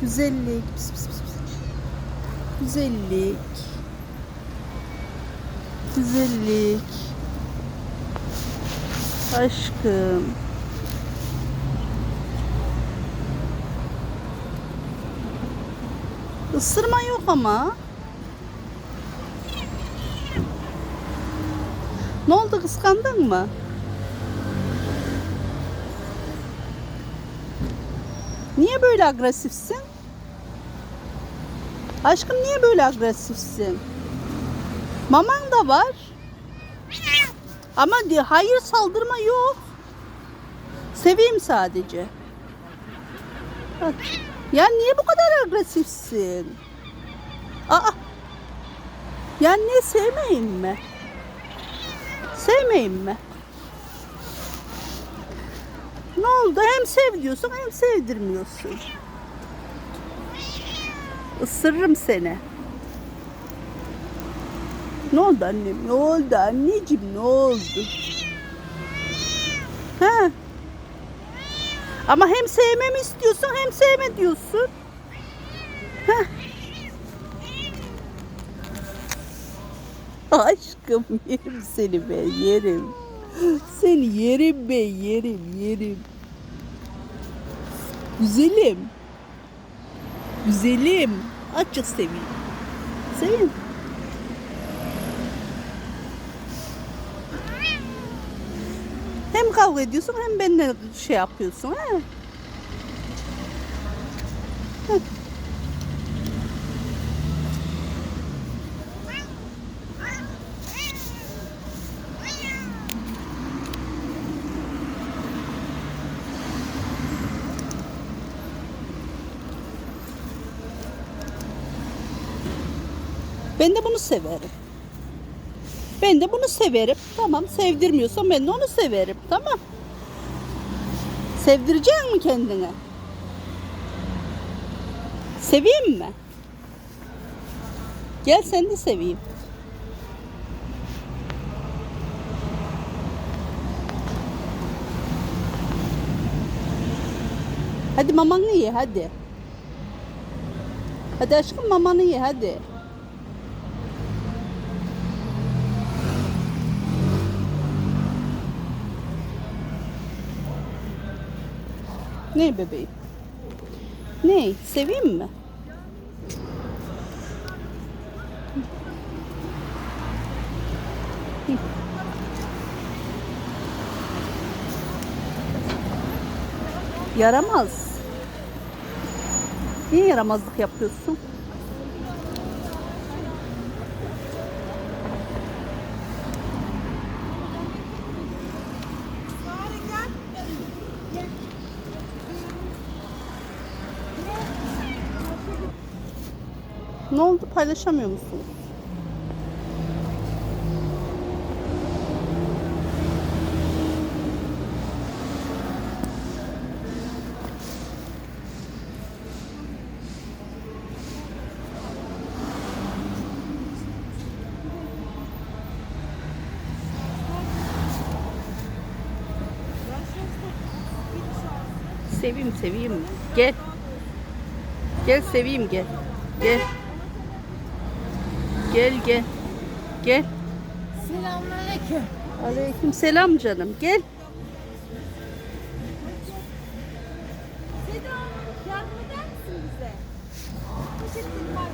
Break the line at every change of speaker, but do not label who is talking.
Güzellik. Pis, pis, pis. Güzellik. Güzellik. Aşkım. Isırma yok ama. Ne oldu kıskandın mı? Niye böyle agresifsin? Aşkım niye böyle agresifsin? Maman da var. Ama di- hayır saldırma yok. Seveyim sadece. Ya niye bu kadar agresifsin? Aa. Ya ne sevmeyeyim mi? Sevmeyeyim mi? Ne oldu? Hem sev diyorsun hem sevdirmiyorsun. Isırırım seni. Ne oldu annem? Ne oldu anneciğim? Ne oldu? Ha? Ama hem sevmemi istiyorsun hem sevme diyorsun. Ha? Aşkım yerim seni ben yerim. Seni yerim ben yerim yerim. Güzelim. Güzelim. Açık seveyim. Seveyim. Hem kavga ediyorsun hem benimle şey yapıyorsun. Ha? Ben de bunu severim. Ben de bunu severim. Tamam sevdirmiyorsan ben de onu severim. Tamam. Sevdirecek mi kendine? Seveyim mi? Gel sen de seveyim. Hadi mamanı ye hadi. Hadi aşkım mamanı ye hadi. Ne bebeğim? Ne? Seveyim mi? Yaramaz. Niye yaramazlık yapıyorsun? Ne oldu paylaşamıyor musunuz? Seveyim seveyim. Gel. Gel seveyim gel. Gel. Gel gel. Gel.
Selamünaleyküm.
Aleyküm selam canım. Gel.
Seda yardım eder misin bize? Poşetleri var.